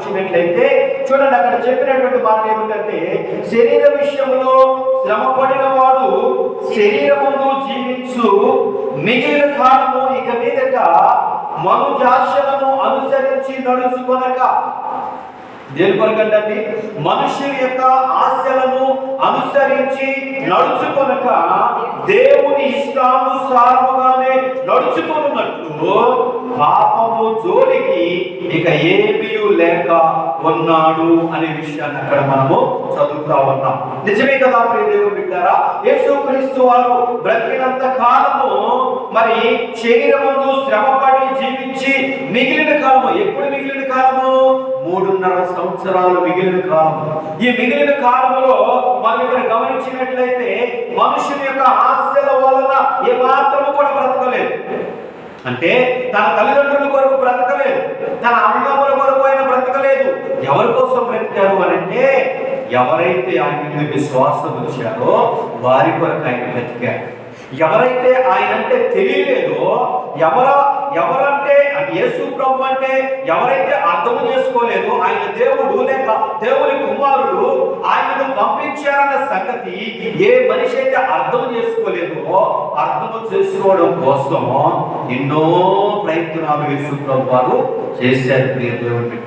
గమనించినట్లయితే చూడండి అక్కడ చెప్పినటువంటి మాట ఏమిటంటే శరీర విషయంలో శ్రమ పడిన వాడు శరీరముందు జీవించు మిగిలిన కాలము ఇక మీదట మనుజాశలను అనుసరించి నడుచుకొనక. దేని కొరకండి మనుషుల యొక్క ఆశలను అనుసరించి నడుచుకొనక దేవుని ఇష్టానుసారముగానే నడుచుకున్నట్లు పాపము జోలికి ఇక ఏమీ లేక ఉన్నాడు అనే విషయాన్ని అక్కడ మనము చదువుతా ఉన్నాం. నిజమే కదా ప్రియ దేవుడు బిడ్డారా? యేసుక్రీస్తు వారు బ్రతికినంత కాలము మరి శరీరమును శ్రమపడి జీవించి మిగిలిన కాలము ఎప్పుడు మిగిలిన కాలము? మూడున్నర సంవత్సరాలు మిగిలిన కాలం ఈ మిగిలిన కాలంలో మనం ఇక్కడ గమనించినట్లయితే మనుషుని యొక్క ఆశల వలన ఏ మాత్రము కూడా బ్రతకలేదు. అంటే తన తల్లిదండ్రుల కొరకు బ్రతకలేదు. తన అన్నముల కొరకు ఆయన బ్రతకలేదు. ఎవరి కోసం బ్రతికారు అని అంటే ఎవరైతే ఆయన మీద విశ్వాసం వచ్చారో వారి కొరకు ఆయన బ్రతికారు ఎవరైతే ఆయన అంటే తెలియలేదో ఎవరో ఎవరంటే యేసు ప్రభు అంటే ఎవరైతే అర్థం చేసుకోలేదో ఆయన దేవుడు లేక దేవుని కుమారుడు ఆయనను పంపించారన్న సంగతి ఏ మనిషి అయితే అర్థం చేసుకోలేదో అర్థం చేసుకోవడం కోసం ఎన్నో ప్రయత్నాలు యేసు ప్రభు వారు చేశారు ప్రియ దేవుడి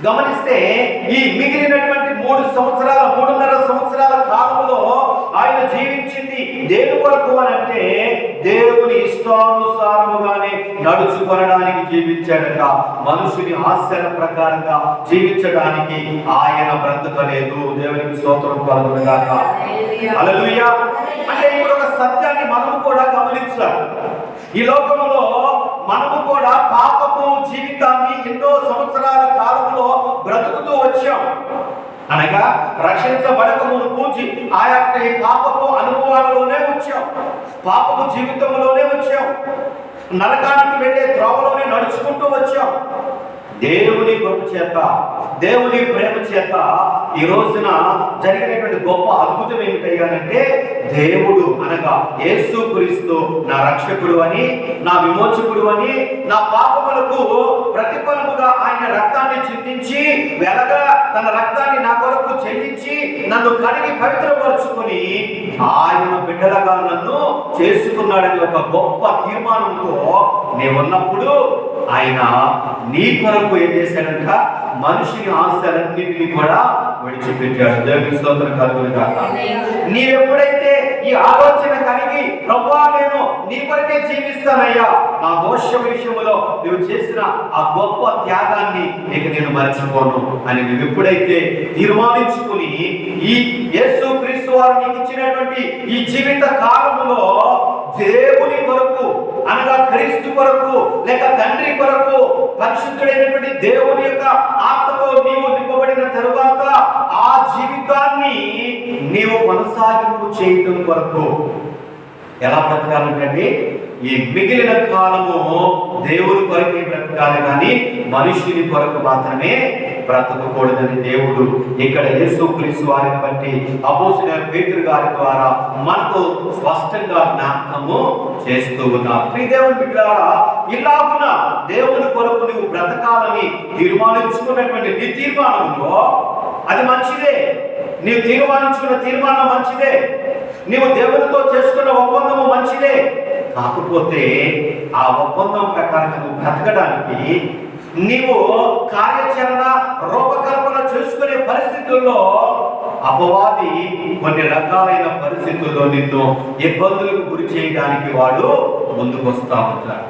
గమనిస్తే ఈ మిగిలినటువంటి మూడు సంవత్సరాల మూడున్నర సంవత్సరాల కాలంలో ఆయన జీవించింది దేని కొరకు అని అంటే దేవుని ఇష్టానుసారముగానే నడుచుకొనడానికి జీవించాడట. మనుషుని ఆశల ప్రకారంగా జీవించడానికి ఆయన బ్రతకలేదు. దేవునికి స్తోత్రం కలుగునుగాక అంటే ఇప్పుడు ఒక సత్యాన్ని మనం కూడా గమనించాలి. ఈ లోకంలో మనము కూడా పాపపు జీవితాన్ని ఎన్నో సంవత్సరాల కాలంలో బ్రతుకుతూ వచ్చాం. అనగా రక్షించబడక మునుపు ఆ యొక్క ఈ పాపపు అనుభవాలలోనే వచ్చాం. పాపపు జీవితంలోనే వచ్చాం. నరకానికి వెళ్ళే త్రోవలోనే నడుచుకుంటూ వచ్చాం. దేవుని కృప చేత దేవుని ప్రేమ చేత ఈ రోజున జరిగినటువంటి గొప్ప అద్భుతం ఏమిటయ్యానంటే దేవుడు అనగా యేసు క్రీస్తు నా రక్షకుడు అని నా విమోచకుడు అని నా పాపములకు ప్రతిఫలముగా ఆయన రక్తాన్ని చింతించి వెలగా తన రక్తాన్ని నా కొరకు చెల్లించి నన్ను కడిగి పవిత్రపరుచుకొని ఆయన బిడ్డలుగా నన్ను చేసుకున్నాడని ఒక గొప్ప తీర్మానంతో నీవున్నప్పుడు ఆయన నీ కొరకు ఏం చేశాడంట? మనిషిని ఆశలన్నింటినీ కూడా విడిచిపెట్టాడు. దేవుని స్తోత్రం కలుగును కాక నీవెప్పుడైతే ఈ ఆలోచన కలిగి నేను నీ జీవిస్తానయ్యా. నా దోష విషయంలో నువ్వు చేసిన ఆ గొప్ప త్యాగాన్ని ఇక నేను మర్చిపోను అని నువ్వు ఎప్పుడైతే తీర్మానించుకుని ఈ యేసు క్రీస్తు వారు నీకు ఇచ్చినటువంటి ఈ జీవిత కాలములో దేవుని కొరకు అనగా క్రీస్తు కొరకు లేక తండ్రి కొరకు పరిశుద్ధుడైనటువంటి దేవుని యొక్క ఆత్మతో నీవు నింపబడిన తరువాత ఆ జీవితాన్ని నీవు కొనసాగింపు చేయటం కొరకు ఎలా బ్రతకాలంటే ఈ మిగిలిన కాలము దేవుని కొరకే బ్రతకాలి కానీ మనుషుని కొరకు మాత్రమే బ్రతకకూడదని దేవుడు ఇక్కడ యేసు క్రీస్తు వారిని బట్టి అపోసిన పేతురు గారి ద్వారా మనకు స్పష్టంగా జ్ఞాపకము చేస్తూ ఉన్నారు. ప్రియ దేవుని ఇలా ఇలాగున దేవుని కొరకు నువ్వు బ్రతకాలని తీర్మానించుకున్నటువంటి నీ తీర్మానంలో అది మంచిదే. నీవు తీర్మానించుకున్న తీర్మానం మంచిదే. నీవు దేవునితో చేసుకున్న ఒప్పందము మంచిదే. కాకపోతే ఆ ఒప్పందం ప్రకారం నువ్వు బ్రతకడానికి నీవు కార్యాచరణ రూపకల్పన చేసుకునే పరిస్థితుల్లో అపవాది కొన్ని రకాలైన పరిస్థితుల్లో నిన్ను ఇబ్బందులకు గురి చేయడానికి వాడు ముందుకొస్తా ఉంటారు ఉంటాడు.